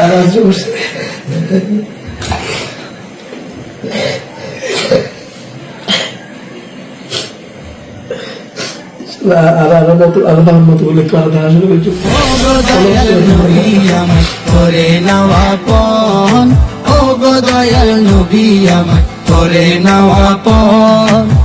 আর আজ বসে আর আর মতো মতো বলে আলাদা আসলে আমার করে নাওয়া পন ও নবী আমার করে নাওয়া পন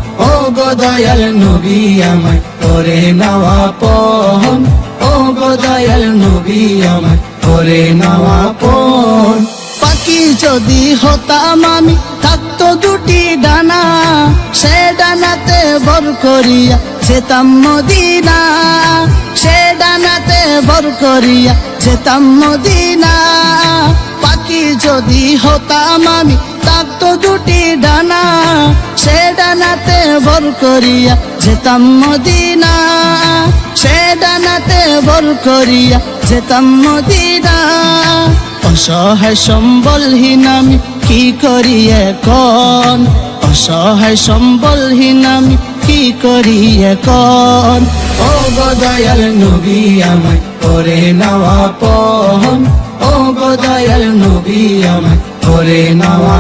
দয়াল নবী আমার করে নাওয়া পন ও গো দয়াল নবী আমার করে নাওয়া পন পাখি যদি হতাম আমি, থাকতো দুটি ডানা। সে ডানাতে বর করিয়া যেতাম মদিনা। সে ডানাতে বর করিয়া যেতাম মদিনা। পাখি যদি হতাম আমি বর করিয়া যেতাম মদিনা, সে ডানাতে বর করিয়া যেতাম মদিনা। অসহায় সম্বলহীন আমি কি করি এখন? অসহায় সম্বলহীন আমি কি করি এখন? ও গো দয়াল নবী, আমায় করে নাওয়া পন ও গো দয়াল নবী, আমায় করে নাওয়া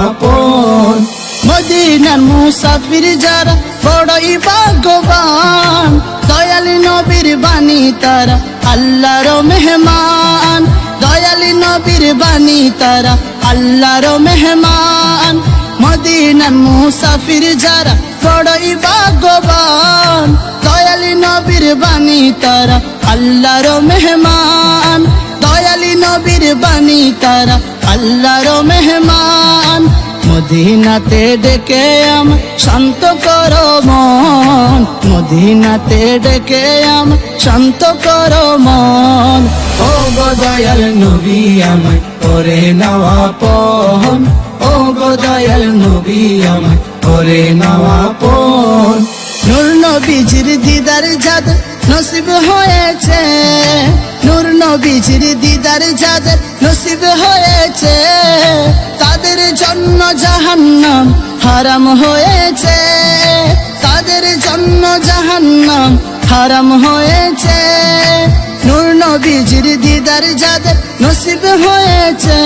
মদিনার মুসাফির যারা বড়ই ভাগ্যবান, দয়াল নবীর বাণী তারা, আল্লাহর মেহমান। দয়ালি নবীর বাণী তারা, আল্লাহর মেহমান। মদিনার মুসাফির যারা বড়ই ভাগ্যবান, দয়ালি নবীর বাণী তারা, আল্লাহর মেহমান। দয়ালি নবীর বাণী তারা, আল্লাহর মেহমান। মদিনাতে ডেকে আম, শান্ত কর মন। মদিনাতে ডেকে আম, শান্ত করো মন। ও গো দয়াল নবী আমায় করে নাওয়া পন ও গো দয়াল নবী আমায় করে নাওয়া পন নূর নবীজির দিদার যাদের নসিব হয়েছে। নূর নবীজির দিদার যাদের নসিব হয়েছে। জন্য জাহান্নাম হারাম হয়েছে। তাদের জন্য জাহান্নাম হারাম হয়েছে? নূর নবীজির দিদার যাদের নসিব হয়েছে।